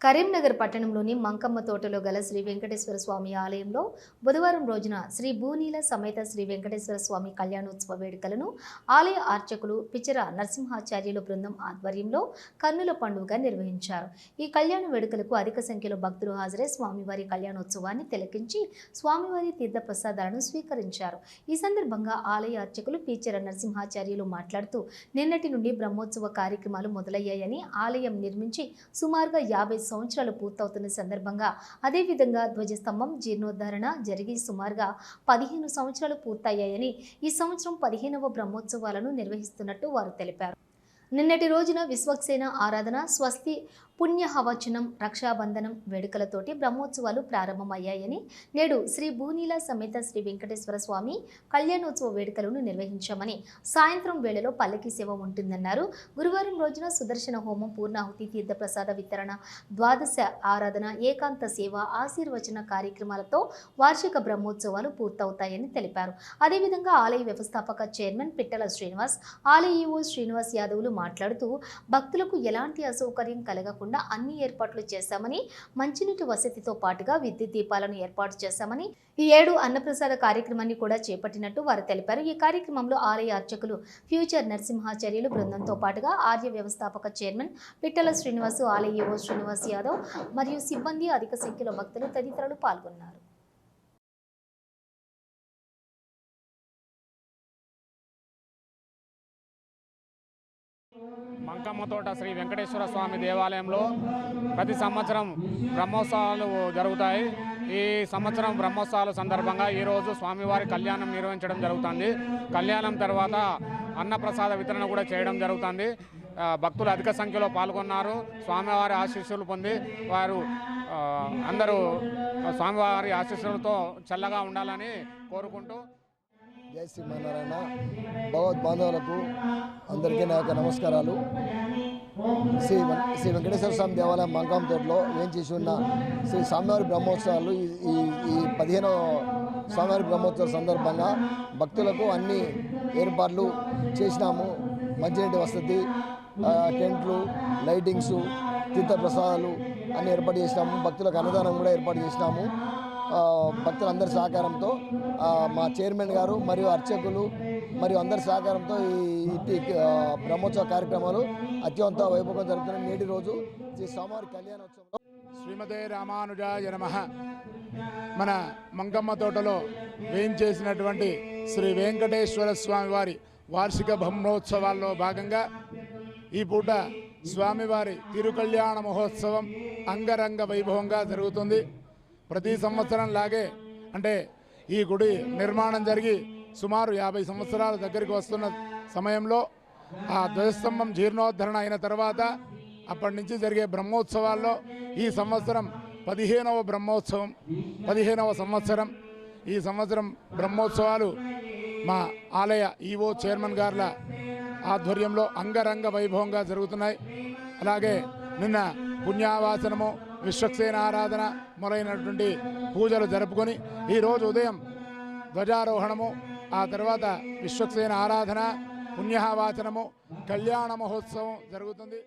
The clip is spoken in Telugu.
కరీంనగర్ పట్టణంలోని మంకమ్మ తోటలో గల శ్రీ వెంకటేశ్వర స్వామి ఆలయంలో బుధవారం రోజున శ్రీ భూనీల సమేత శ్రీ వెంకటేశ్వర స్వామి కళ్యాణోత్సవ వేడుకలను ఆలయ అర్చకులు పిచర నరసింహాచార్యుల బృందం ఆధ్వర్యంలో కన్నుల పండుగగా నిర్వహించారు. ఈ కళ్యాణ వేడుకలకు అధిక సంఖ్యలో భక్తులు హాజరై స్వామివారి కళ్యాణోత్సవాన్ని తిలకించి స్వామివారి తీర్థ ప్రసాదాలను స్వీకరించారు. ఈ సందర్భంగా ఆలయ అర్చకులు పిచర నరసింహాచార్యులు మాట్లాడుతూ నిన్నటి నుండి బ్రహ్మోత్సవ కార్యక్రమాలు మొదలయ్యాయని ఆలయం నిర్మించి సుమారుగా యాభై సంవత్సరాలు పూర్తవుతున్న సందర్భంగా అదేవిధంగా ధ్వజస్తంభం జీర్ణోద్ధరణ జరిగి సుమారుగా పదిహేను సంవత్సరాలు పూర్తయ్యాయని ఈ సంవత్సరం పదిహేనవ బ్రహ్మోత్సవాలను నిర్వహిస్తున్నట్టు వారు తెలిపారు. నిన్నటి రోజున విశ్వక్సేన ఆరాధన స్వస్తి పుణ్యహవచనం రక్షాబంధనం వేడుకలతోటి బ్రహ్మోత్సవాలు ప్రారంభమయ్యాయని నేడు శ్రీ భూనీల సమేత శ్రీ వెంకటేశ్వర స్వామి కళ్యాణోత్సవ వేడుకలను నిర్వహించామని సాయంత్రం వేళలో పల్లకి సేవ ఉంటుందన్నారు. గురువారం రోజున సుదర్శన హోమం పూర్ణాహుతి తీర్థప్రసాద వితరణ ద్వాదశ ఆరాధన ఏకాంత సేవ ఆశీర్వచన కార్యక్రమాలతో వార్షిక బ్రహ్మోత్సవాలు పూర్తవుతాయని తెలిపారు. అదేవిధంగా ఆలయ వ్యవస్థాపక చైర్మన్ పిట్టల శ్రీనివాస్ ఆలయ ఈఓ శ్రీనివాస్ యాదవులు మాట్లాడుతూ భక్తులకు ఎలాంటి అసౌకర్యం కలగకుండా అన్ని ఏర్పాట్లు చేశామని మంచినీటి వసతితో పాటుగా విద్యుత్ దీపాలను ఏర్పాటు చేశామని ఈ ఏడు అన్నప్రసాద కార్యక్రమాన్ని కూడా చేపట్టినట్టు వారు తెలిపారు. ఈ కార్యక్రమంలో ఆలయ అర్చకులు ఫ్యూచర్ నరసింహాచార్యులు బృందంతో పాటుగా ఆర్య వ్యవస్థాపక చైర్మన్ పిట్టల శ్రీనివాసు ఆలయ ఓ శ్రీనివాస్ యాదవ్ మరియు సిబ్బంది అధిక సంఖ్యలో భక్తులు తదితరులు పాల్గొన్నారు. మంకమ్మ తోట శ్రీ వెంకటేశ్వర స్వామి దేవాలయంలో ప్రతి సంవత్సరం బ్రహ్మోత్సవాలు జరుగుతాయి. ఈ సంవత్సరం బ్రహ్మోత్సవాల సందర్భంగా ఈరోజు స్వామివారి కళ్యాణం నిర్వహించడం జరుగుతుంది. కళ్యాణం తర్వాత అన్నప్రసాద వితరణ కూడా చేయడం జరుగుతుంది. భక్తులు అధిక సంఖ్యలో పాల్గొన్నారు. స్వామివారి ఆశీస్సులు పొంది వారు అందరూ స్వామివారి ఆశీస్సులతో చల్లగా ఉండాలని కోరుకుంటూ జై శ్రీమన్నారాయణ. భగవద్ బాంధవులకు అందరికీ నా యొక్క నమస్కారాలు. శ్రీ శ్రీ వెంకటేశ్వర స్వామి దేవాలయం మంకాం తోటలో ఏం చేసి ఉన్న శ్రీ స్వామివారి బ్రహ్మోత్సవాలు ఈ ఈ- ఈ పదిహేనవ స్వామివారి బ్రహ్మోత్సవ సందర్భంగా భక్తులకు అన్ని ఏర్పాట్లు చేసినాము. మంచినీటి వసతి టెంట్లు లైటింగ్స్ తీర్థ ప్రసాదాలు అన్ని ఏర్పాటు చేసినాము. భక్తులకు అన్నదానం కూడా ఏర్పాటు చేసినాము. భక్తులందరి సహకారంతో మా చైర్మన్ గారు మరియు అర్చకులు మరియు అందరి సహకారంతో ఈ బ్రహ్మోత్సవ కార్యక్రమాలు అత్యంత వైభవంగా జరుగుతున్నాయి నేటి రోజు శ్రీ స్వామివారి కళ్యాణోత్సవంలో. శ్రీమతే రామానుజాయ నమ. మన మంగమ్మ తోటలో వేయించేసినటువంటి శ్రీ వెంకటేశ్వర స్వామి వారి వార్షిక బ్రహ్మోత్సవాల్లో భాగంగా ఈ పూట స్వామివారి తిరుకళ్యాణ మహోత్సవం అంగరంగ వైభవంగా జరుగుతుంది. ప్రతి సంవత్సరం లాగే అంటే ఈ గుడి నిర్మాణం జరిగి సుమారు యాభై సంవత్సరాల దగ్గరికి వస్తున్న సమయంలో ఆ ధ్వజస్తంభం జీర్ణోద్ధరణ అయిన తర్వాత అప్పటి నుంచి జరిగే బ్రహ్మోత్సవాల్లో ఈ సంవత్సరం పదిహేనవ బ్రహ్మోత్సవం పదిహేనవ సంవత్సరం. ఈ సంవత్సరం బ్రహ్మోత్సవాలు మా ఆలయ ఈవో చైర్మన్ గారుల ఆధ్వర్యంలో అంగరంగ వైభవంగా జరుగుతున్నాయి. అలాగే నిన్న పుణ్యావాసనము విశ్వక్సేన ఆరాధన మొదలైనటువంటి పూజలు జరుపుకొని ఈరోజు ఉదయం ధ్వజారోహణము ఆ తర్వాత విశ్వక్సేన ఆరాధన పుణ్యవాచనము కళ్యాణ మహోత్సవం జరుగుతుంది.